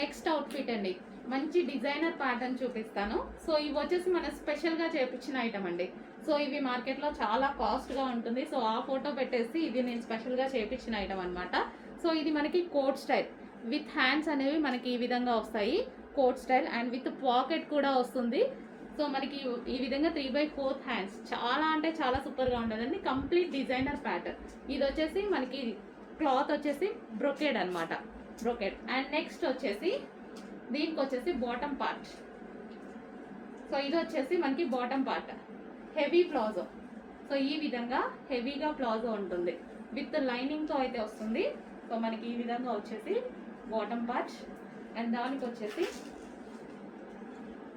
Next outfit అండి. మంచి designer pattern చూపిస్తాను. సో ఇవి వచ్చేసి మన స్పెషల్గా చేపించిన ఐటమ్ అండి. సో ఇవి మార్కెట్లో చాలా కాస్ట్గా ఉంటుంది. సో ఆ ఫోటో పెట్టేసి ఇది నేను స్పెషల్గా చేపించిన ఐటమ్ అనమాట సో ఇది మనకి కోట్ స్టైల్ విత్ హ్యాండ్స్ అనేవి మనకి ఈ విధంగా వస్తాయి. Coat style and with pocket కూడా వస్తుంది. సో మనకి ఈ విధంగా త్రీ బై ఫోర్త్ హ్యాండ్స్ చాలా అంటే చాలా సూపర్గా ఉంటుందండి కంప్లీట్ డిజైనర్ ప్యాటర్న్ ఇది వచ్చేసి మనకి క్లాత్ వచ్చేసి బ్రొకేడ్ అనమాట బ్రొకేడ్ అండ్ నెక్స్ట్ వచ్చేసి దీనికి వచ్చేసి బాటమ్ పార్ట్ సో ఇది వచ్చేసి మనకి bottom part heavy palazzo so ఈ విధంగా హెవీగా ప్లాజో ఉంటుంది. విత్ లైనింగ్తో అయితే వస్తుంది. సో మనకి ఈ విధంగా వచ్చేసి బాటమ్ పార్ట్ అండ్ దానికి వచ్చేసి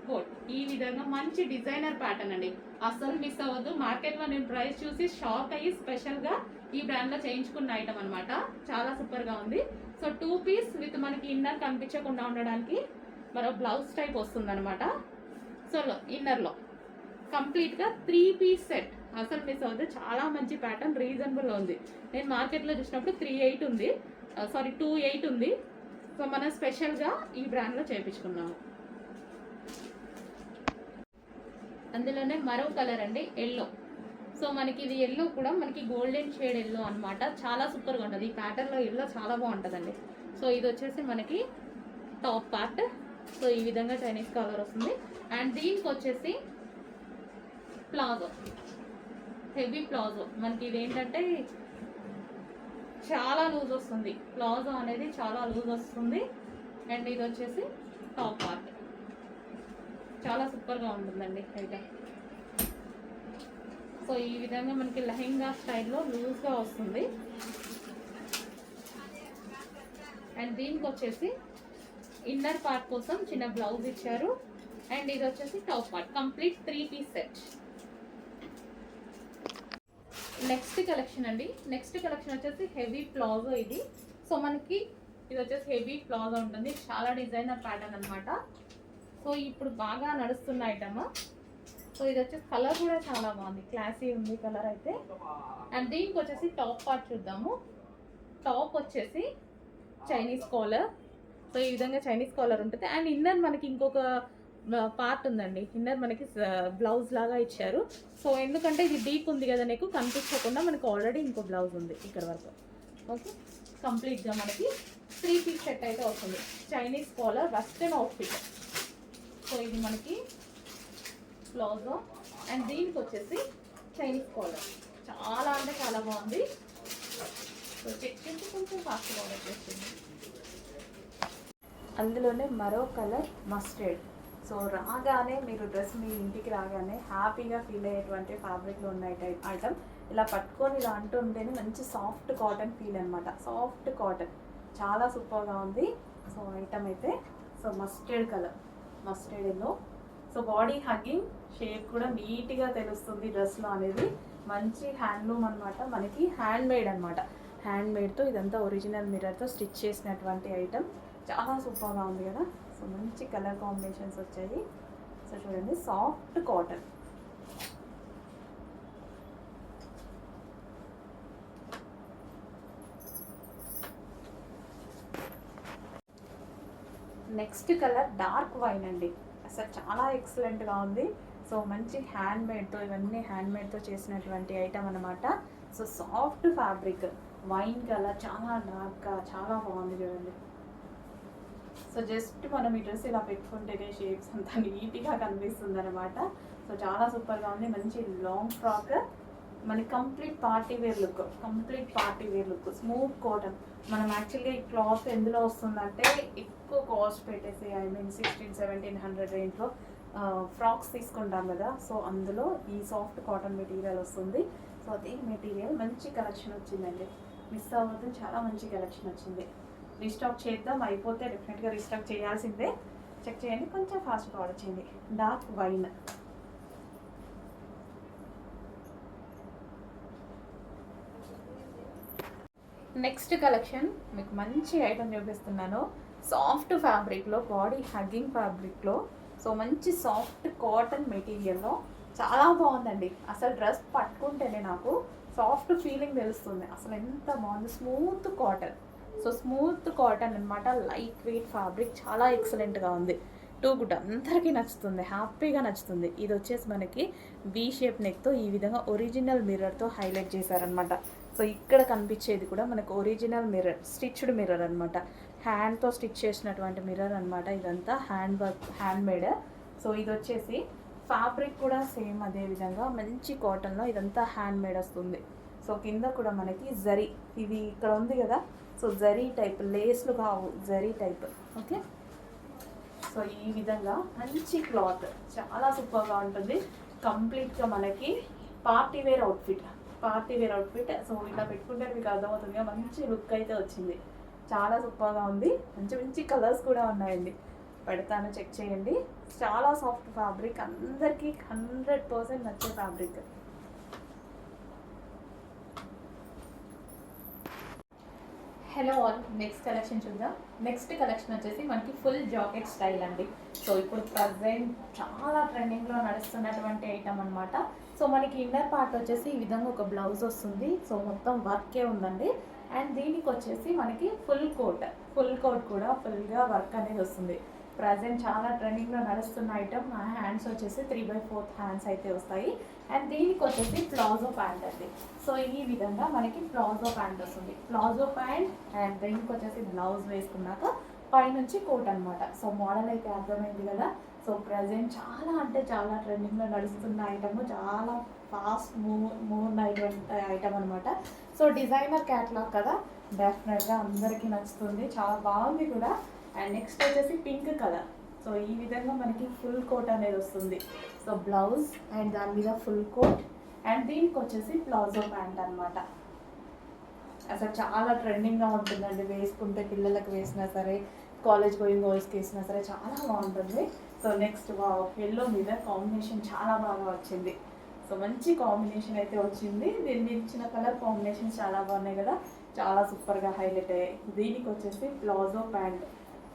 కోట్ ఈ విధంగా మంచి డిజైనర్ ప్యాటర్న్ అండి. అస్సలు మిస్ అవ్వద్దు. మార్కెట్లో నేను ప్రైస్ చూసి షాక్ అయ్యి స్పెషల్గా ఈ బ్రాండ్లో చేయించుకున్న ఐటమ్ అనమాట చాలా సూపర్గా ఉంది. సో టూ పీస్ విత్ మనకి ఇన్నర్ కనిపించకుండా ఉండడానికి మరో బ్లౌజ్ టైప్ వస్తుంది అనమాట సో ఇన్నర్లో కంప్లీట్గా త్రీ పీస్ సెట్ అసలు మిస్ అవుతుంది చాలా మంచి ప్యాటర్న్ రీజనబుల్ ఉంది. నేను మార్కెట్లో చూసినప్పుడు త్రీ ఎయిట్ ఉంది. సారీ టూ ఎయిట్ ఉంది. సో మనం స్పెషల్గా ఈ బ్రాండ్లో చేయించుకున్నాము అందులోనే మరో కలర్ అండి ఎల్లో సో మనకి ఇది ఎల్లో కూడా మనకి గోల్డెన్ షేడ్ ఎల్లో అనమాట చాలా సూపర్గా ఉంటుంది. ఈ ప్యాటర్న్లో ఎల్లో చాలా బాగుంటుందండి. సో ఇది వచ్చేసి మనకి టాప్ పార్ట్ సో ఈ విధంగా చైనీస్ కలర్ వస్తుంది. అండ్ దీనికి వచ్చేసి ప్లాజో. Heavy palazzo. మనకి ఇది ఏంటంటే చాలా లూజ్ వస్తుంది. ప్లాజో అనేది చాలా లూజ్ వస్తుంది. అండ్ ఇది వచ్చేసి టాప్ పార్ట్ చాలా సూపర్గా ఉంటుందండి. అయితే సో ఈ విధంగా మనకి లెహెంగా స్టైల్లో లూజ్గా వస్తుంది. అండ్ దీనికి వచ్చేసి ఇన్నర్ పార్ట్ కోసం చిన్న బ్లౌజ్ ఇచ్చారు. అండ్ ఇది వచ్చేసి top part complete three piece set. Next collection అండి. నెక్స్ట్ కలెక్షన్ వచ్చేసి హెవీ ప్లాజో ఇది. సో మనకి ఇది వచ్చేసి హెవీ ప్లాజో ఉంటుంది. చాలా డిజైనర్ ప్యాటర్న్ అన్నమాట. సో ఇప్పుడు బాగా నడుస్తున్న ఐటమ్. సో ఇది వచ్చేసి కలర్ కూడా చాలా బాగుంది. క్లాసీ ఉంది కలర్ అయితే. అండ్ దీనికి వచ్చేసి టాప్ పార్ట్ చూద్దాము. టాప్ వచ్చేసి చైనీస్ కాలర్ సో ఈ విధంగా చైనీస్ కాలర్ ఉంటుంది. అండ్ ఇన్నర్ మనకి ఇంకొక పార్ట్ ఉందండి. ఇన్నర్ మనకి బ్లౌజ్ లాగా ఇచ్చారు. సో ఎందుకంటే ఇది డీప్ ఉంది కదా నీకు కనిపించకుండా మనకి ఆల్రెడీ ఇంకో బ్లౌజ్ ఉంది ఇక్కడ వరకు. ఓకే కంప్లీట్గా మనకి త్రీ పీస్ సెట్ అయితే వస్తుంది Chinese collar western outfit so ఇది మనకి ప్లాజో అండ్ దీనికి వచ్చేసి చైనీస్ కాలర్. చాలా అంటే చాలా బాగుంది. సో చెక్ చేసి కొంచెం ఫాస్ట్గా ఆర్డర్ చేస్తుంది. అందులోనే మరో కలర్ మస్టర్డ్ సో రాగానే మీరు డ్రెస్ మీ ఇంటికి రాగానే హ్యాపీగా ఫీల్ అయ్యేటువంటి ఫ్యాబ్రిక్లో ఉన్న ఐటమ్ ఐటమ్ ఇలా పట్టుకొని ఇలా అంటుంటేనే మంచి సాఫ్ట్ కాటన్ ఫీల్ అనమాట సాఫ్ట్ కాటన్ చాలా సూపర్గా ఉంది. సో ఐటమ్ అయితే so mustard colour mustard yellow so body hugging shape కూడా నీట్గా తెలుస్తుంది డ్రెస్లో అనేది. మంచి హ్యాండ్లూమ్ అనమాట మనకి హ్యాండ్ మేడ్ అనమాట హ్యాండ్ మేడ్తో ఇదంతా ఒరిజినల్ మిర్రర్తో స్టిచ్ చేసినటువంటి ఐటెం చాలా సూపర్గా ఉంది కదా. సో మంచి కలర్ కాంబినేషన్స్ వచ్చాయి. సో చూడండి soft cotton next colour dark wine అండి. అసలు చాలా ఎక్సలెంట్గా ఉంది. సో మంచి హ్యాండ్ మేడ్తో ఇవన్నీ హ్యాండ్ మేడ్తో చేసినటువంటి ఐటమ్ అనమాట so soft fabric wine colour చాలా డార్క్గా చాలా బాగుంది చూడండి. సో జస్ట్ మనం ఈ డ్రెస్ ఇలా పెట్టుకుంటేనే షేప్స్ అంతా నీట్గా కనిపిస్తుంది అనమాట సో చాలా సూపర్గా ఉంది. మంచి లాంగ్ ఫ్రాక్ మనకి complete party wear look complete party wear look smooth cotton మనం యాక్చువల్గా ఈ క్లాత్ ఎందులో వస్తుందంటే ఎక్కువ కాస్ట్ పెట్టేసి I mean sixteen seventeen hundred రేంజ్లో ఫ్రాక్స్ తీసుకుంటాం కదా. సో అందులో ఈ సాఫ్ట్ కాటన్ మెటీరియల్ వస్తుంది. సో అదే మెటీరియల్ మంచి కలెక్షన్ వచ్చిందండి. మిస్ అవ్వద్దు చాలా మంచి కలెక్షన్ వచ్చింది. రీస్టాక్ చేద్దాం అయిపోతే డెఫినెట్గా రీస్టాక్ చేయాల్సిందే. చెక్ చేయండి కొంచెం ఫాస్ట్గా ఆర్డర్ చేయండి. డార్క్ వైన్ నెక్స్ట్ కలెక్షన్ మీకు మంచి ఐటమ్ చూపిస్తున్నాను. సాఫ్ట్ ఫ్యాబ్రిక్లో బాడీ హగ్గింగ్ ఫ్యాబ్రిక్లో సో మంచి సాఫ్ట్ కాటన్ మెటీరియల్లో చాలా బాగుందండి. అసలు డ్రెస్ పట్టుకుంటేనే నాకు సాఫ్ట్ ఫీలింగ్ తెలుస్తుంది. అసలు ఎంత బాగుంది. Smooth cotton so smooth cotton అనమాట లైట్ వెయిట్ ఫ్యాబ్రిక్ చాలా ఎక్సలెంట్గా ఉంది. టూ గుడ్ అందరికీ నచ్చుతుంది. హ్యాపీగా నచ్చుతుంది. ఇది వచ్చేసి మనకి వీ షేప్ నెక్తో ఈ విధంగా ఒరిజినల్ మిర్రర్తో హైలైట్ చేశారనమాట సో ఇక్కడ కనిపించేది కూడా మనకు ఒరిజినల్ మిర్రర్ స్టిచ్డ్ మిర్రర్ అనమాట హ్యాండ్తో స్టిచ్ చేసినటువంటి మిర్రర్ అనమాట ఇదంతా hand work hand made so ఇది వచ్చేసి ఫ్యాబ్రిక్ కూడా సేమ్ అదే విధంగా మంచి కాటన్లో ఇదంతా హ్యాండ్ మేడ్ వస్తుంది. సో కింద కూడా మనకి జరీ ఇది ఇక్కడ ఉంది కదా. సో జరీ టైప్ లేస్లు కావు జరీ టైప్ ఓకే? సో ఈ విధంగా మంచి క్లాత్ చాలా సూపర్గా ఉంటుంది. కంప్లీట్గా మనకి party wear outfit party wear outfit so ఇలా పెట్టుకుంటే మీకు అర్థమవుతుంది. మంచి లుక్ అయితే వచ్చింది. చాలా సూపర్గా ఉంది. మంచి మంచి కలర్స్ కూడా ఉన్నాయండి. పెడతాను చెక్ చేయండి. చాలా సాఫ్ట్ ఫ్యాబ్రిక్ అందరికీ హండ్రెడ్ పర్సెంట్ నచ్చే fabric hello all next collection చూద్దాం. నెక్స్ట్ కలెక్షన్ వచ్చేసి మనకి ఫుల్ జాకెట్ స్టైల్ అండి. సో ఇప్పుడు ప్రజెంట్ చాలా ట్రెండింగ్లో నడుస్తున్నటువంటి ఐటమ్ అనమాట సో మనకి ఇన్నర్ పార్ట్ వచ్చేసి ఈ విధంగా ఒక బ్లౌజ్ వస్తుంది. సో మొత్తం వర్కే ఉందండి. అండ్ దీనికి వచ్చేసి మనకి ఫుల్ కోట్ ఫుల్ కోట్ కూడా ఫుల్గా వర్క్ అనేది వస్తుంది. ప్రజెంట్ చాలా ట్రెండింగ్లో నడుస్తున్న ఐటమ్ నా హ్యాండ్స్ వచ్చేసి త్రీ బై ఫోర్త్ హ్యాండ్స్ అయితే వస్తాయి. అండ్ దీనికి వచ్చేసి ప్లాజో ప్యాంట్ అండి. సో ఈ విధంగా మనకి ప్లాజో ప్యాంట్ వస్తుంది. ప్లాజో ప్యాంట్ అండ్ దీనికి వచ్చేసి బ్లౌజ్ వేసుకున్నాక పైనుంచి కోట్ అనమాట సో మోడల్ అయితే అర్థమైంది కదా. సో ప్రజెంట్ చాలా అంటే చాలా ట్రెండింగ్లో నడుస్తున్న ఐటమ్ చాలా ఫాస్ట్ మూవ్ మూవ్ అయినటువంటి ఐటమ్ అనమాట సో డిజైనర్ క్యాట్లాగ్ కదా. డెఫినెట్గా అందరికీ నచ్చుతుంది. చాలా బాగుంది కూడా. అండ్ నెక్స్ట్ వచ్చేసి పింక్ కలర్ సో ఈ విధంగా మనకి ఫుల్ కోట్ అనేది వస్తుంది. సో బ్లౌజ్ అండ్ దాని మీద ఫుల్ కోట్ అండ్ దీనికి వచ్చేసి ప్లాజో ప్యాంట్ అనమాట అసలు చాలా ట్రెండింగ్గా ఉంటుందండి. వేసుకుంటే పిల్లలకు వేసినా సరే కాలేజ్ గోయింగ్ గోల్స్కి వేసినా సరే చాలా బాగుంటుంది. సో నెక్స్ట్ ఎల్లో మీద కాంబినేషన్ చాలా బాగా వచ్చింది. సో మంచి కాంబినేషన్ అయితే వచ్చింది. దీని మీద ఇచ్చిన కలర్ కాంబినేషన్ చాలా బాగున్నాయి కదా. చాలా సూపర్గా హైలైట్ అయ్యాయి. దీనికి వచ్చేసి ప్లాజో ప్యాంట్.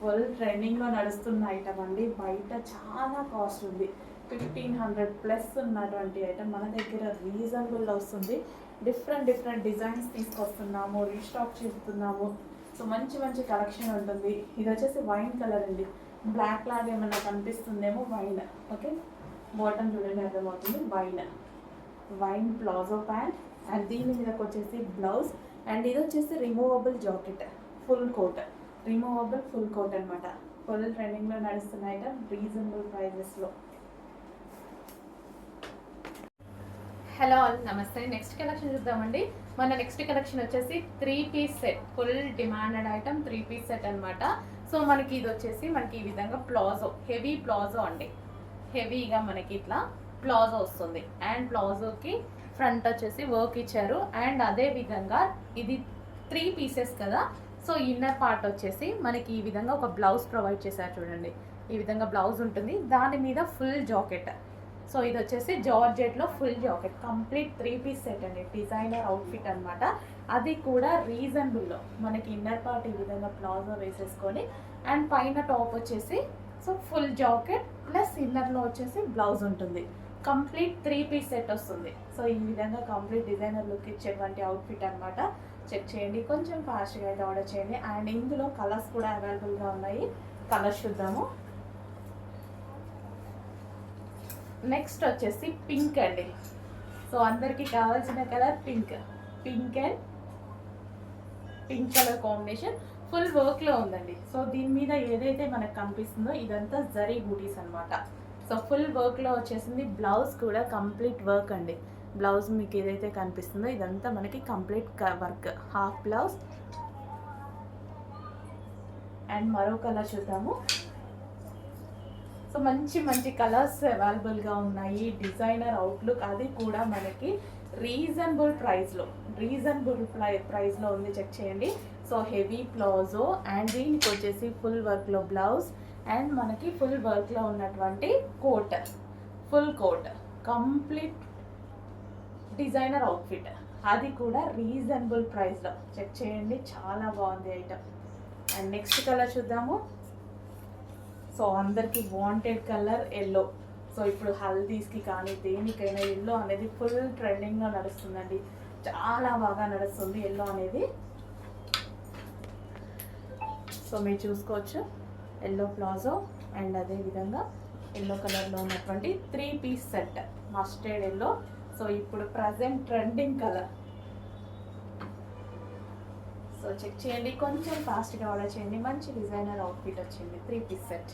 ఫుల్ ట్రెండింగ్లో నడుస్తున్న ఐటమ్ అండి. బయట చాలా కాస్ట్ ఉంది. ఫిఫ్టీన్ హండ్రెడ్ ప్లస్ ఉన్నటువంటి ఐటమ్ మన దగ్గర రీజనబుల్లో వస్తుంది. డిఫరెంట్ డిఫరెంట్ డిజైన్స్ తీసుకొస్తున్నాము రీస్టాక్ చేస్తున్నాము. సో మంచి మంచి కలెక్షన్ ఉంటుంది. ఇది వచ్చేసి వైన్ కలర్ అండి. బ్లాక్ లాగా ఏమైనా కనిపిస్తుందేమో వైన్ ఓకే బాటమ్ చూడండి అర్థమవుతుంది. Wine wine palazzo pant. And దీని మీదకి వచ్చేసి బ్లౌజ్ అండ్ ఇది వచ్చేసి removable jacket full coat removable full coat అనమాట ఫుల్ ట్రెండింగ్లో నడుస్తున్న ఐటమ్ రీజనబుల్ ప్రైజెస్లో హలో ఆల్ నమస్తే. నెక్స్ట్ కలెక్షన్ చూద్దామండి. మన నెక్స్ట్ కలెక్షన్ వచ్చేసి three piece set full demanded item three piece set అనమాట సో మనకి ఇది వచ్చేసి మనకి ఈ విధంగా ప్లాజో హెవీ ప్లాజో అండి. హెవీగా మనకి ఇట్లా ప్లాజో వస్తుంది. అండ్ ప్లాజోకి ఫ్రంట్ వచ్చేసి వర్క్ ఇచ్చారు. అండ్ అదే విధంగా ఇది త్రీ పీసెస్ కదా. సో ఇన్నర్ పార్ట్ వచ్చేసి మనకి ఈ విధంగా ఒక బ్లౌజ్ ప్రొవైడ్ చేశారు చూడండి. ఈ విధంగా బ్లౌజ్ ఉంటుంది. దాని మీద ఫుల్ జాకెట్. సో ఇది వచ్చేసి జార్జెట్లో full jacket. Complete three piece set అండి. డిజైనర్ అవుట్ఫిట్ అనమాట అది కూడా రీజనబుల్లో. మనకి ఇన్నర్ పార్ట్ ఈ విధంగా ప్లాజో వేసేసుకొని అండ్ పైన టాప్ వచ్చేసి సో ఫుల్ జాకెట్ ప్లస్ ఇన్నర్లో వచ్చేసి బ్లౌజ్ ఉంటుంది. కంప్లీట్ త్రీ పీస్ సెట్ వస్తుంది. సో ఈ విధంగా కంప్లీట్ డిజైనర్ లుక్ ఇచ్చేటువంటి అవుట్ఫిట్ అనమాట చెక్ చేయండి. కొంచెం ఫాస్ట్గా అయితే ఆర్డర్ చేయండి. అండ్ ఇందులో కలర్స్ కూడా అవైలబుల్గా ఉన్నాయి. కలర్స్ చూద్దాము. నెక్స్ట్ వచ్చేసి పింక్ అండి. సో అందరికీ కావాల్సిన colour pink pink and pink colour combination full వర్క్లో ఉందండి. సో దీని మీద ఏదైతే మనకు కనిపిస్తుందో ఇదంతా జరీ బూటీస్ అనమాట సో ఫుల్ వర్క్లో వచ్చేసింది. బ్లౌజ్ కూడా కంప్లీట్ వర్క్ అండి. బ్లౌజ్ మీకు ఏదైతే కనిపిస్తుందో ఇదంతా మనకి complete work half blouse and మరో కలర్ చూద్దాము. సో మంచి మంచి కలర్స్ అవైలబుల్గా ఉన్నాయి. డిజైనర్ అవుట్లుక్ అది కూడా మనకి రీజనబుల్ ప్రైస్లో రీజనబుల్ ప్రై ప్రైస్లో ఉంది. చెక్ చేయండి. సో హెవీ ప్లాజో అండ్ దీనికి వచ్చేసి ఫుల్ వర్క్లో బ్లౌజ్ అండ్ మనకి ఫుల్ వర్క్లో ఉన్నటువంటి coat full coat complete designer outfit అది కూడా రీజనబుల్ ప్రైస్లో చెక్ చేయండి. చాలా బాగుంది ఐటమ్ అండ్ నెక్స్ట్ కలర్ చూద్దాము. సో అందరికి వాంటెడ్ కలర్ ఎల్లో సో ఇప్పుడు హల్దీస్కి కానీ దేనికైనా ఎల్లో అనేది ఫుల్ ట్రెండింగ్లో నడుస్తుందండి. చాలా బాగా నడుస్తుంది ఎల్లో అనేది. సో మీరు చూసుకోవచ్చు. ఎల్లో ప్లాజో అండ్ అదే విధంగా ఎల్లో కలర్లో ఉన్నటువంటి three piece set mustard yellow. So ఇప్పుడు present trending colour so check చేయండి కొంచెం ఫాస్ట్గా ఆర్డర్ చేయండి మంచి డిజైనర్ అవుట్ఫిట్ వచ్చింది త్రీ పీస్ సెట్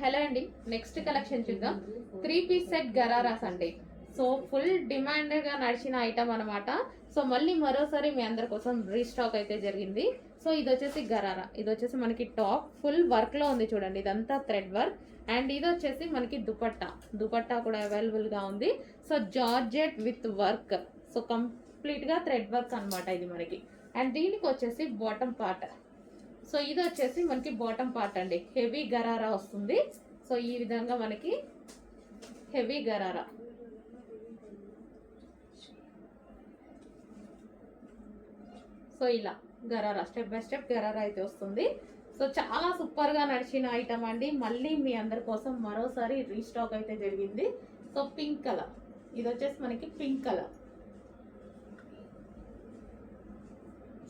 హలో అండి నెక్స్ట్ కలెక్షన్ చూద్దాం. త్రీ పీస్ సెట్ గరారాస్ అండి. సో ఫుల్ డిమాండ్గా నడిచిన ఐటమ్ అనమాట సో మళ్ళీ మరోసారి మీ అందరి కోసం రీస్టాక్ అయితే జరిగింది. సో ఇది వచ్చేసి గరారా. ఇది వచ్చేసి మనకి టాప్ ఫుల్ వర్క్లో ఉంది చూడండి. ఇదంతా థ్రెడ్ వర్క్. అండ్ ఇది వచ్చేసి మనకి దుపట్టా. దుపట్టా కూడా అవైలబుల్గా ఉంది. So georgette with work. So కంప్లీట్గా థ్రెడ్ వర్క్ అన్నమాట ఇది మనకి. అండ్ దీనికి వచ్చేసి బాటమ్ పార్ట్. సో ఇది వచ్చేసి మనకి బాటమ్ పార్ట్ అండి. హెవీ గరారా వస్తుంది. సో ఈ విధంగా మనకి హెవీ గరారా. సో ఇలా. Gharara step by step gharara అయితే వస్తుంది. సో చాలా సూపర్గా నడిచిన ఐటమ్ అండి. మళ్ళీ మీ అందరి కోసం మరోసారి రీస్టాక్ అయితే జరిగింది. సో పింక్ కలర్ ఇది వచ్చేసి మనకి pink colour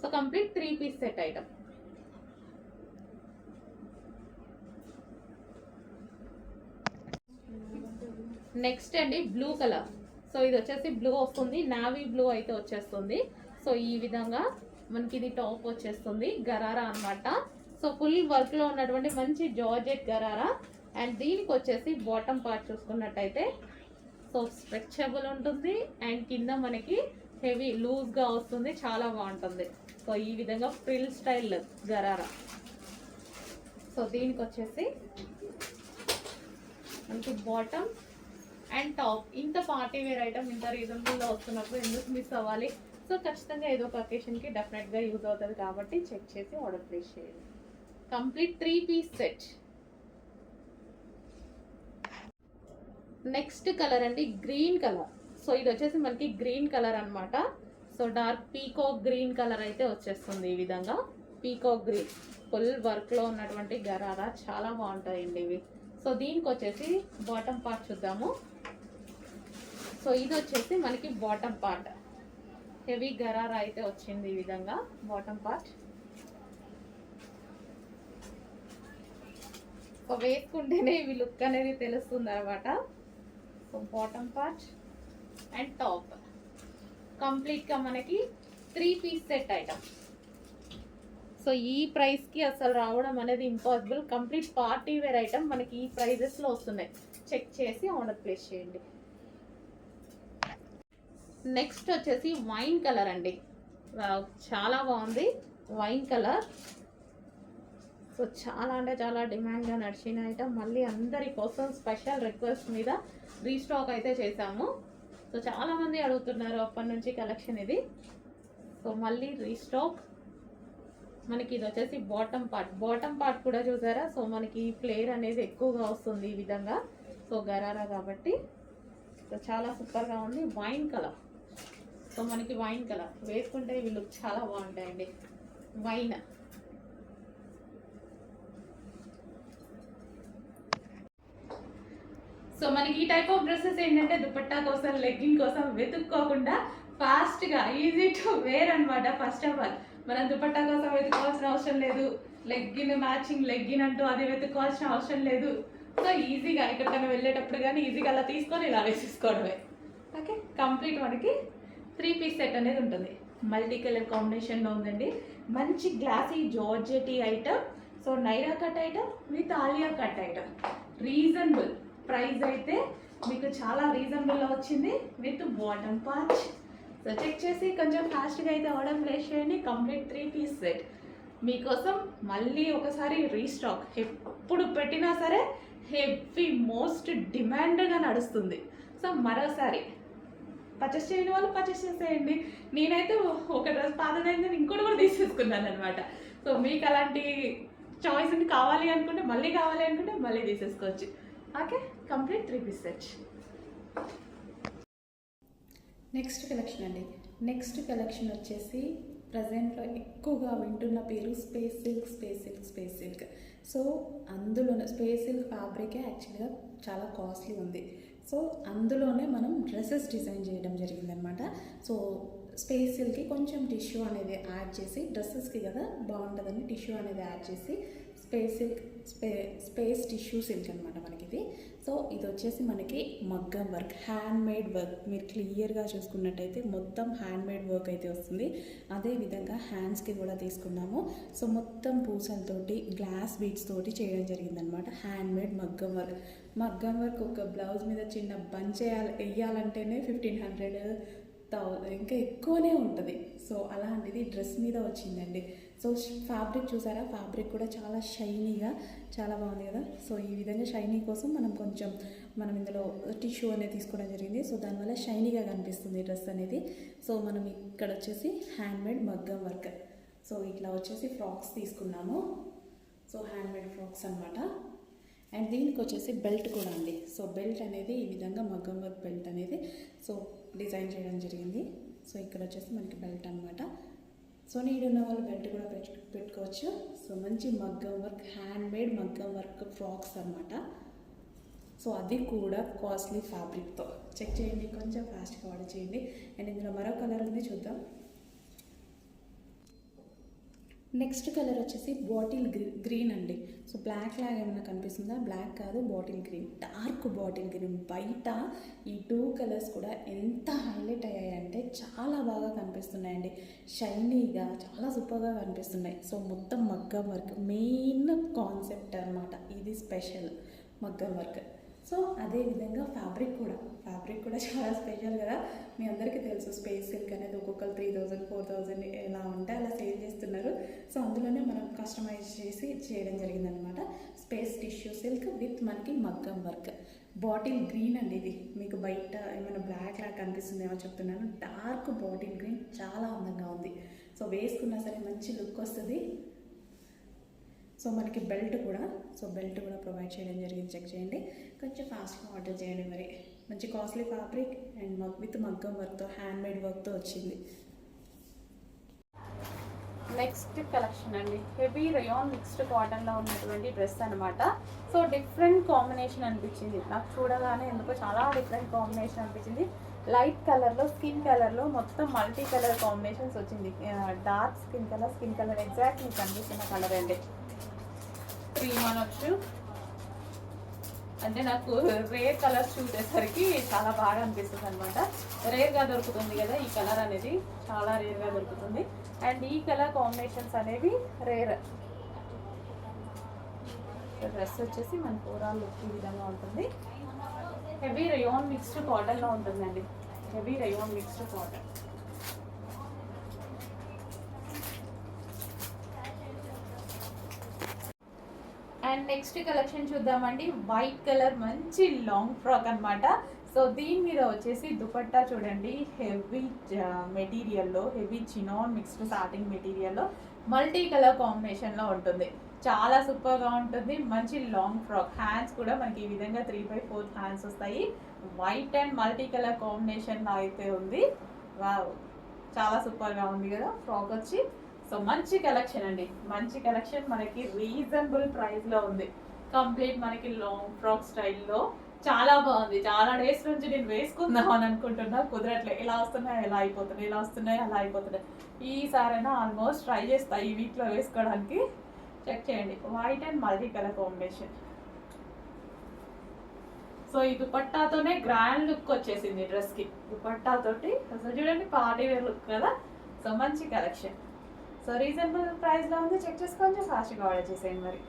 so complete three piece set item next అండి బ్లూ కలర్ సో ఇది వచ్చేసి బ్లూ వస్తుంది. నావీ బ్లూ అయితే వచ్చేస్తుంది. సో ఈ విధంగా మనకి ఇది టాప్ వచ్చేస్తుంది గరారా అన్నమాట. సో ఫుల్ వర్క్లో ఉన్నటువంటి మంచి జార్జెట్ గరారా. అండ్ దీనికి వచ్చేసి బాటమ్ పార్ట్ చూసుకున్నట్టయితే సో స్ట్రెచబుల్ ఉంటుంది. అండ్ కింద మనకి హెవీ లూజ్గా వస్తుంది చాలా బాగుంటుంది. సో ఈ విధంగా ఫ్రిల్ స్టైల్ గరారా. సో దీనికి వచ్చేసి మనకి బాటమ్ అండ్ టాప్. ఇంత పార్టీ వేర్ ఐటమ్ ఇంత రీజనబుల్లో వస్తున్నప్పుడు ఎందుకు మిస్ అవ్వాలి? సో ఖచ్చితంగా ఏదో ఒక అకేషన్కి డెఫినెట్గా యూజ్ అవుతుంది కాబట్టి చెక్ చేసి ఆర్డర్ ప్లేస్ చేయండి. Complete three piece set next colour అండి గ్రీన్ కలర్ సో ఇది వచ్చేసి మనకి గ్రీన్ కలర్ అనమాట so dark peacock green colour అయితే వచ్చేస్తుంది ఈ విధంగా. పీకాక్ గ్రీన్ ఫుల్ వర్క్లో ఉన్నటువంటి గరారా చాలా బాగుంటాయండి ఇవి. సో దీనికి వచ్చేసి బాటమ్ పార్ట్ చూద్దాము. సో ఇది వచ్చేసి మనకి బాటమ్ పార్ట్ హెవీ గరారా అయితే వచ్చింది ఈ విధంగా బాటమ్ పార్ట్ వేసుకుంటేనే ఇవి లుక్ అనేది తెలుస్తుంది అనమాట so bottom part and top కంప్లీట్గా మనకి three piece set item so ఈ ప్రైస్కి అసలు రావడం అనేది impossible complete party wear item మనకి ఈ ప్రైజెస్లో వస్తున్నాయి. చెక్ చేసి ఆర్డర్ ప్లేస్ చేయండి. నెక్స్ట్ వచ్చేసి వైన్ కలర్ అండి. చాలా బాగుంది. Wine colour. సో చాలా అంటే చాలా డిమాండ్గా నడిచిన ఐటమ్ మళ్ళీ అందరి కోసం స్పెషల్ రిక్వెస్ట్ మీద రీస్టాక్ అయితే చేశాము. సో చాలామంది అడుగుతున్నారు అప్పటి నుంచి కలెక్షన్ ఇది. సో మళ్ళీ రీస్టాక్. మనకి ఇది వచ్చేసి బాటమ్ పార్ట్. బాటమ్ పార్ట్ కూడా చూసారా? సో మనకి ఫ్లేర్ అనేది ఎక్కువగా వస్తుంది ఈ విధంగా. సో గరారా కాబట్టి. సో చాలా సూపర్గా ఉంది. Wine colour. సో మనకి వైన్ కలర్ వేసుకుంటే ఇవి లుక్ చాలా బాగుంటాయండి. వైన్ సో మనకి ఈ టైప్ ఆఫ్ డ్రెస్సెస్ ఏంటంటే దుపట్టా కోసం లెగ్గింగ్ కోసం వెతుక్కోకుండా ఫాస్ట్గా ఈజీ టు వేర్ అనమాట ఫస్ట్ ఆఫ్ ఆల్ మనం దుపట్టా కోసం వెతుక్కోవాల్సిన అవసరం లేదు. లెగ్గిన్ మ్యాచింగ్ లెగ్గిన్ అంటూ అది వెతుక్కోవాల్సిన అవసరం లేదు. సో ఈజీగా ఎక్కడికైనా వెళ్ళేటప్పుడు కానీ ఈజీగా అలా తీసుకొని ఇలా వేసేసుకోవడమే. ఓకే కంప్లీట్ మనకి త్రీ పీస్ సెట్ అనేది ఉంటుంది. మల్టీ కలర్ కాంబినేషన్లో ఉందండి. మంచి glossy georgette item. So Naira cut item with Alia cut item. Reasonable price అయితే మీకు చాలా రీజనబుల్లో వచ్చింది with bottom patch so check చేసి కొంచెం ఫాస్ట్గా అయితే ఆర్డర్ ప్లేస్ చేయండి. Complete three piece set. మీకోసం మళ్ళీ ఒకసారి రీస్టాక్. ఎప్పుడు పెట్టినా సరే హెవీ మోస్ట్ డిమాండ్గా నడుస్తుంది. సో మరోసారి పర్చేస్ చేయని వాళ్ళు పర్చేస్ చేసేయండి. నేనైతే ఒక డ్రెస్ పాతదైంది ఇంకోటి కూడా తీసేసుకున్నాను అనమాట సో మీకు అలాంటి చాయిస్ కావాలి అనుకుంటే మళ్ళీ కావాలి అనుకుంటే మళ్ళీ తీసేసుకోవచ్చు. Okay complete three piece set next collection అండి. నెక్స్ట్ కలెక్షన్ వచ్చేసి ప్రజెంట్లో ఎక్కువగా వింటున్న పేరు space silk space silk space silk so అందులోనే స్పేస్ సిల్క్ ఫ్యాబ్రికే యాక్చువల్గా చాలా కాస్ట్లీ ఉంది. సో అందులోనే మనం డ్రెస్సెస్ డిజైన్ చేయడం జరిగిందనమాట సో స్పేసిల్కి కొంచెం టిష్యూ అనేది యాడ్ చేసి డ్రెస్సెస్కి కదా బాగుంటుందని టిష్యూ అనేది యాడ్ చేసి స్పేస్ సిల్క్ స్పే స్పేస్ టిష్యూ సిల్క్ అనమాట మనకి ఇది సో ఇది వచ్చేసి మనకి మగ్గం వర్క్ హ్యాండ్ మేడ్ వర్క్. మీరు క్లియర్గా చూసుకున్నట్టయితే మొత్తం హ్యాండ్ మేడ్ వర్క్ అయితే వస్తుంది. అదే విధంగా హ్యాండ్స్కి కూడా తీసుకున్నాము. సో మొత్తం పూసలతోటి గ్లాస్ బీడ్స్ తోటి చేయడం జరిగిందనమాట హ్యాండ్ మేడ్ మగ్గం వర్క్. మగ్గం వర్క్ ఒక బ్లౌజ్ మీద చిన్న బంచ్ వేయాలి వేయాలంటేనే ఫిఫ్టీన్ హండ్రెడ్ థౌజండ్ ఇంకా ఎక్కువనే ఉంటుంది. సో అలాంటిది డ్రెస్ మీద వచ్చిందండి. సో ఫ్యాబ్రిక్ చూసారా? ఫ్యాబ్రిక్ కూడా చాలా షైనీగా చాలా బాగుంది కదా? సో ఈ విధంగా షైనీ కోసం మనం కొంచెం మనం ఇందులో టిష్యూ అనేది తీసుకోవడం జరిగింది. సో దానివల్ల షైనీగా కనిపిస్తుంది డ్రెస్ అనేది. సో మనం ఇక్కడ వచ్చేసి హ్యాండ్మేడ్ మగ్గం వర్క్. సో ఇట్లా వచ్చేసి ఫ్రాక్స్ తీసుకున్నాము. సో హ్యాండ్మేడ్ ఫ్రాక్స్ అన్నమాట. అండ్ దీనికి వచ్చేసి బెల్ట్ కూడా అండి. సో బెల్ట్ అనేది ఈ విధంగా మగ్గం వర్క్ బెల్ట్ అనేది సో డిజైన్ చేయడం జరిగింది. సో ఇక్కడ వచ్చేసి మనకి బెల్ట్ అనమాట సో నీడు ఉన్న వాళ్ళు బెల్ట్ కూడా పెట్టుకోవచ్చు. సో మంచి మగ్గం వర్క్ హ్యాండ్ మేడ్ మగ్గం వర్క్ ఫ్రాక్స్ అనమాట సో అది కూడా కాస్ట్లీ ఫ్యాబ్రిక్తో. చెక్ చేయండి కొంచెం ఫాస్ట్గా ఆర్డర్ చేయండి. అండ్ ఇందులో మరో కలర్ ఉంది చూద్దాం. నెక్స్ట్ కలర్ వచ్చేసి బాటిల్ గ్రీన్ అండి. సో బ్లాక్ లాగా ఏమైనా కనిపిస్తుందా? బ్లాక్ కాదు bottle green. Dark bottle green. బయట ఈ టూ కలర్స్ కూడా ఎంత హైలైట్ అయ్యాయంటే చాలా బాగా కనిపిస్తున్నాయండి. షైనీగా చాలా సూపర్గా కనిపిస్తున్నాయి. సో మొత్తం మగ్గం వర్క్. మెయిన్ కాన్సెప్ట్ అనమాట ఇది స్పెషల్ మగ్గం వర్క్. సో అదే విధంగా ఫ్యాబ్రిక్ కూడా. ఫ్యాబ్రిక్ కూడా చాలా స్పెషల్ కదా. మీ అందరికీ తెలుసు స్పేస్ సిల్క్ అనేది ఒక్కొక్కరు త్రీ థౌజండ్ ఫోర్ థౌజండ్ ఎలా ఉంటే అలా సేల్ చేస్తున్నారు. సో అందులోనే మనం కస్టమైజ్ చేసి చేయడం జరిగిందనమాట స్పేస్ టిష్యూ సిల్క్ విత్ మనకి మగ్గం వర్క్. బాటిల్ గ్రీన్ అండి ఇది. మీకు బయట ఏమైనా బ్లాక్ లాగా కనిపిస్తుందేమో చెప్తున్నాను. డార్క్ బాటిల్ గ్రీన్ చాలా అందంగా ఉంది. సో వేసుకున్నా సరే మంచి లుక్ వస్తుంది. సో మనకి బెల్ట్ కూడా సో బెల్ట్ కూడా ప్రొవైడ్ చేయడం జరిగింది. చెక్ చేయండి. కొంచెం ఫాస్ట్గా ఆర్డర్ చేయండి మరి మంచి కాస్ట్లీ ఫ్యాబ్రిక్ అండ్ మగ్ విత్ మగ్గం వర్క్తో హ్యాండ్ మేడ్ వర్క్తో వచ్చింది. నెక్స్ట్ కలెక్షన్ అండి. హెవీ రయాన్ మిక్స్డ్ కాటన్లో ఉన్నటువంటి డ్రెస్ అనమాట సో డిఫరెంట్ కాంబినేషన్ అనిపించింది. నాకు చూడగానే ఎందుకో చాలా డిఫరెంట్ కాంబినేషన్ అనిపించింది. లైట్ కలర్లో స్కిన్ కలర్లో మొత్తం మల్టీ కలర్ కాంబినేషన్స్ వచ్చింది. Dark skin colour skin colour exact మీకు కనిపిస్తున్న కలర్ అండి. క్రీమ్ అనొచ్చు అంటే నాకు రేర్ కలర్స్ చూసేసరికి చాలా బాగా అనిపిస్తుంది అనమాట రేర్గా దొరుకుతుంది కదా ఈ కలర్ అనేది. చాలా రేర్గా దొరుకుతుంది. అండ్ ఈ కలర్ కాంబినేషన్స్ అనేవి రేర్. డ్రెస్ వచ్చేసి మన ఓవరాల్ లుక్ ఈ విధంగా ఉంటుంది. హెవీ రయోన్ మిక్స్డ్ కాటన్లో ఉంటుందండి. Heavy rayon mixed cotton. And next collection చూద్దామండి. వైట్ కలర్ మంచి లాంగ్ ఫ్రాక్ అనమాట సో దీని మీద వచ్చేసి దుపట్టా చూడండి. హెవీ మెటీరియల్లో హెవీ చినాన్ మిక్స్డ్ సాటింగ్ మెటీరియల్లో మల్టీ కలర్ కాంబినేషన్లో ఉంటుంది. చాలా సూపర్గా ఉంటుంది. మంచి లాంగ్ ఫ్రాక్ హ్యాండ్స్ కూడా మనకి ఈ విధంగా త్రీ బై ఫోర్ హ్యాండ్స్ వస్తాయి. వైట్ అండ్ మల్టీ కలర్ కాంబినేషన్లో అయితే ఉంది. వావ్ చాలా సూపర్గా ఉంది కదా ఫ్రాక్ వచ్చి. సో మంచి కలెక్షన్ అండి. మంచి కలెక్షన్ మనకి రీజనబుల్ ప్రైస్లో ఉంది. కంప్లీట్ మనకి లాంగ్ ఫ్రాక్ స్టైల్లో చాలా బాగుంది. చాలా డేస్ నుంచి నేను వేసుకుందాం అని అనుకుంటున్నా. కుదరట్లే. ఇలా వస్తున్నాయి ఎలా అయిపోతున్నాయి ఇలా వస్తున్నాయి అలా అయిపోతున్నాయి. ఈసారైనా ఆల్మోస్ట్ ట్రై చేస్తా ఈ వీక్లో వేసుకోవడానికి. చెక్ చేయండి. White and multi colour combination so ఈ దుపట్టాతోనే గ్రాండ్ లుక్ వచ్చేసింది డ్రెస్కి. దుపట్టాతోటి అసలు చూడండి పార్టీ వేర్ లుక్ కదా. సో మంచి కలెక్షన్ సో రీజనబుల్ ప్రైస్లో ఉంది. చెక్ చేసుకొని ఫాస్ట్గా ఆర్డర్ చేసేయండి మరి.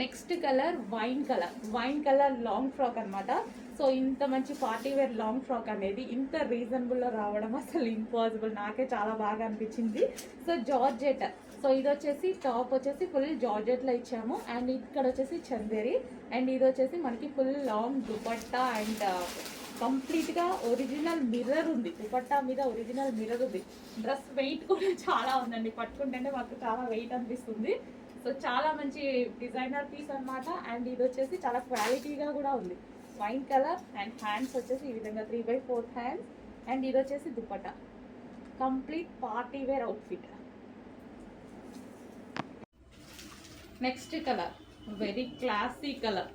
Next colour wine colour wine colour long frock అనమాట సో ఇంత మంచి పార్టీ వేర్ లాంగ్ ఫ్రాక్ అనేది ఇంత రీజనబుల్లో రావడం అసలు ఇంపాసిబుల్ నాకే చాలా బాగా అనిపించింది. సో జార్జెట్ సో ఇది వచ్చేసి టాప్ వచ్చేసి ఫుల్ జార్జెట్లో ఇచ్చాము. అండ్ ఇక్కడ వచ్చేసి చందేరి అండ్ ఇది వచ్చేసి మనకి ఫుల్ లాంగ్ దుపట్టా అండ్ కంప్లీట్గా ఒరిజినల్ మిర్రర్ ఉంది. దుపట్టా మీద ఒరిజినల్ మిర్రర్ ఉంది. డ్రెస్ వెయిట్ కూడా చాలా ఉందండి. పట్టుకుంటేనే మాకు చాలా వెయిట్ అనిపిస్తుంది. సో చాలా మంచి డిజైనర్ పీస్ అన్నమాట. అండ్ ఇది వచ్చేసి చాలా క్వాలిటీగా కూడా ఉంది. వైన్ కలర్ అండ్ హ్యాండ్స్ వచ్చేసి ఈ విధంగా three by four hands. And ఇది వచ్చేసి dupatta. Complete party wear outfit next colour. Very classy colour.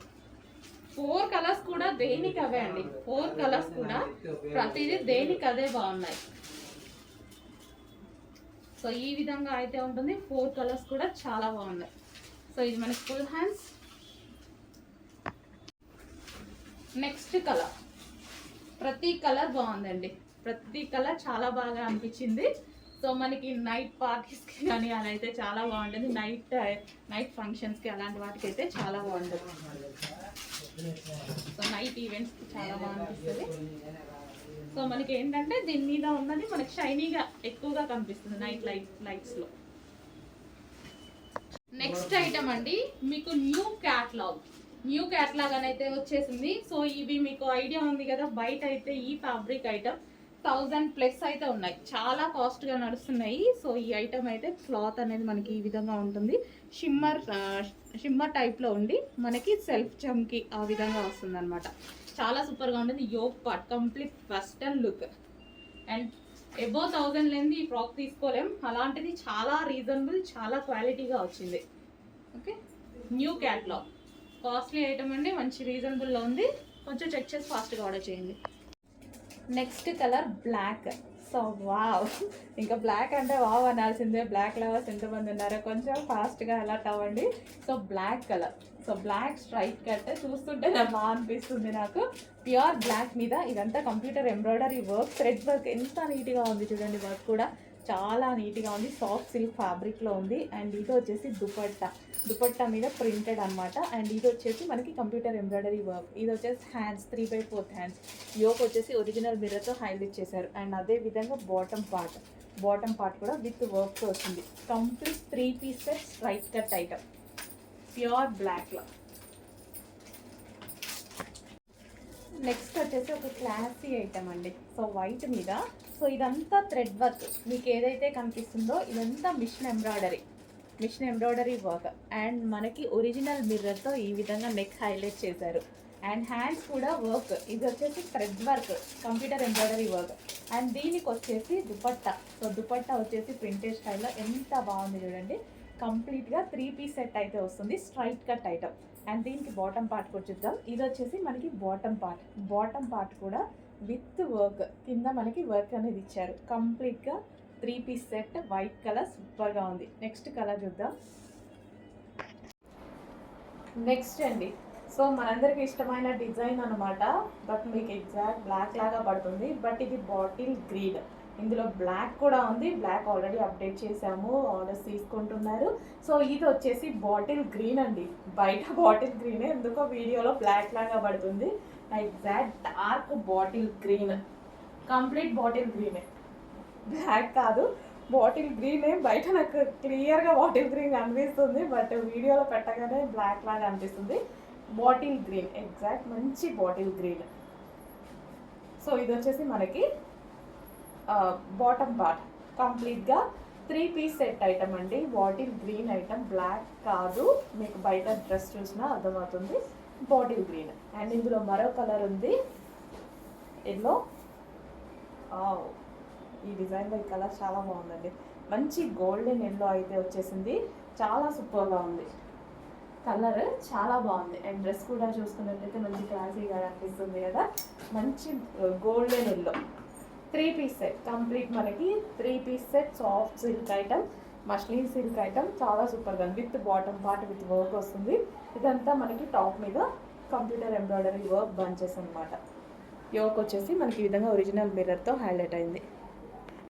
Four colours కూడా దేనికి అవే అండి? ఫోర్ కలర్స్ కూడా ప్రతిదీ దేనికి అదే బాగున్నాయి. సో ఈ విధంగా అయితే ఉంటుంది. ఫోర్ కలర్స్ కూడా చాలా బాగున్నాయి. సో ఇది మనకి ఫుల్ హ్యాండ్స్ నెక్స్ట్ కలర్ ప్రతి కలర్ బాగుందండి. ప్రతి కలర్ చాలా బాగా అనిపించింది. సో మనకి నైట్ పార్టీస్కి కానీ అలా అయితే చాలా బాగుంటుంది. నైట్ నైట్ ఫంక్షన్స్కి అలాంటి వాటికి అయితే చాలా బాగుంటుంది. సో నైట్ ఈవెంట్స్కి చాలా బాగుంటుంది. సో మనకి ఏంటంటే దీని మీద ఉన్నది మనకి షైనీగా ఎక్కువగా కనిపిస్తుంది నైట్ లైట్ లైట్స్లో నెక్స్ట్ ఐటమ్ అండి మీకు న్యూ క్యాట్లాగ్ న్యూ క్యాట్లాగ్ అని అయితే వచ్చేసింది. సో ఇవి మీకు ఐడియా ఉంది కదా బయట అయితే ఈ ఫ్యాబ్రిక్ ఐటమ్ థౌజండ్ ప్లస్ అయితే ఉన్నాయి. చాలా కాస్ట్గా నడుస్తున్నాయి. సో ఈ ఐటమ్ అయితే క్లాత్ అనేది మనకి ఈ విధంగా ఉంటుంది. షిమ్మర్ షిమ్మర్ టైప్లో ఉండి మనకి సెల్ఫ్ చమ్కి ఆ విధంగా వస్తుంది అనమాట చాలా సూపర్గా ఉంటుంది. Yoke part complete western look and above thousand లేని ఈ ఫ్రాక్ తీసుకోలేం. అలాంటిది చాలా రీజనబుల్ చాలా క్వాలిటీగా వచ్చింది. Okay new catalogue costly item అండి. మంచి రీజనబుల్లో ఉంది. కొంచెం చెక్ చేసి ఫాస్ట్గా ఆర్డర్ చేయండి. Next colour black. So wow. ఇంకా బ్లాక్ అంటే వావ్ అనాల్సిందే. బ్లాక్ లవర్స్ ఎంతమంది ఉన్నారో కొంచెం ఫాస్ట్గా అలర్ట్ అవ్వండి. So black colour. So black straight cut చూస్తుంటే నాకు బాగా అనిపిస్తుంది నాకు. ప్యూర్ బ్లాక్ మీద ఇదంతా computer embroidery work thread work ఎంత నీట్గా ఉంది చూడండి వర్క్ కూడా. చాలా నీట్గా ఉంది. సాఫ్ట్ సిల్క్ ఫ్యాబ్రిక్లో ఉంది. అండ్ ఇది వచ్చేసి దుపట్టా. దుపట్టా మీద ప్రింటెడ్ అన్నమాట. అండ్ ఇది వచ్చేసి మనకి కంప్యూటర్ ఎంబ్రాయిడరీ వర్క్. ఇది వచ్చేసి hands three by fourth hands. Yoke వచ్చేసి ఒరిజినల్ మిర్రర్తో హైలైట్ చేశారు. అండ్ అదే విధంగా బాటమ్ పార్ట్. బాటమ్ పార్ట్ కూడా విత్ వర్క్తో వచ్చింది complete three piece set straight cut item. Pure బ్లాక్లో. నెక్స్ట్ వచ్చేసి ఒక క్లాసీ ఐటమ్ అండి. సో వైట్ మీద సో ఇదంతా థ్రెడ్ వర్క్. మీకు ఏదైతే కనిపిస్తుందో ఇదంతా machine embroidery. Machine embroidery work. And మనకి ఒరిజినల్ మిర్రర్తో ఈ విధంగా నెక్ హైలైట్ చేశారు. అండ్ హ్యాండ్స్ కూడా వర్క్. ఇది వచ్చేసి thread work. Computer embroidery work. And దీనికి వచ్చేసి దుపట్టా. సో దుపట్టా వచ్చేసి ప్రింటెడ్ స్టైల్లో ఎంత బాగుంది చూడండి. కంప్లీట్గా త్రీ పీస్ సెట్ అయితే వస్తుంది. Straight cut item. అండ్ దీనికి బాటమ్ పార్ట్ వచ్చేద్దాం. ఇది వచ్చేసి మనకి బాటమ్ పార్ట్. బాటమ్ పార్ట్ కూడా విత్ వర్క్. కింద మనకి వర్క్ అనేది ఇచ్చారు. కంప్లీట్గా three piece set white colour సూపర్గా ఉంది. నెక్స్ట్ కలర్ చూద్దాం. నెక్స్ట్ అండి. సో మనందరికి ఇష్టమైన డిజైన్ అనమాట బట్ మీకు ఎగ్జాక్ట్ బ్లాక్ లాగా పడుతుంది. బట్ ఇది బాటిల్ గ్రీన్. ఇందులో బ్లాక్ కూడా ఉంది. బ్లాక్ ఆల్రెడీ అప్డేట్ చేసాము ఆర్డర్స్ తీసుకుంటున్నారు. సో ఇది వచ్చేసి బాటిల్ గ్రీన్ అండి. బయట బాటిల్ గ్రీనే. ఎందుకో వీడియోలో బ్లాక్ లాగా పడుతుంది. Exact dark bottle green complete bottle గ్రీనే black కాదు. బాటిల్ గ్రీనే బయట నాకు క్లియర్గా బాటిల్ గ్రీన్ కనిపిస్తుంది బట్ వీడియోలో పెట్టగానే బ్లాక్ లాగా అనిపిస్తుంది. బాటిల్ గ్రీన్ ఎగ్జాక్ట్ మంచి బాటిల్ గ్రీన్ సో ఇది వచ్చేసి మనకి బాటమ్ పార్ట్ కంప్లీట్గా త్రీ పీస్ సెట్ ఐటమ్ అండి. బాటిల్ గ్రీన్ ఐటమ్ బ్లాక్ కాదు. మీకు బయట డ్రెస్ చూసినా అర్థమవుతుంది. Bottle green. అండ్ ఇందులో మరో కలర్ ఉంది. ఎల్లో. ఈ డిజైన్లో ఈ కలర్ చాలా బాగుందండి. మంచి గోల్డెన్ ఎల్లో అయితే వచ్చేసింది. చాలా సూపర్గా ఉంది. కలర్ చాలా బాగుంది. అండ్ డ్రెస్ కూడా చూసుకున్నట్లయితే మంచి క్లాసీగా అనిపిస్తుంది కదా. మంచి golden yellow. Three piece set. Complete మనకి three piece set soft silk item. Muslin silk item చాలా సూపర్గా with bottom part with work వస్తుంది. ఇదంతా మనకి టాప్ మీద కంప్యూటర్ ఎంబ్రాయిడరీ వర్క్ బంచెస్ అనమాట యోక్ వచ్చేసి మనకి ఈ విధంగా ఒరిజినల్ మిర్రర్తో హైలైట్ అయింది.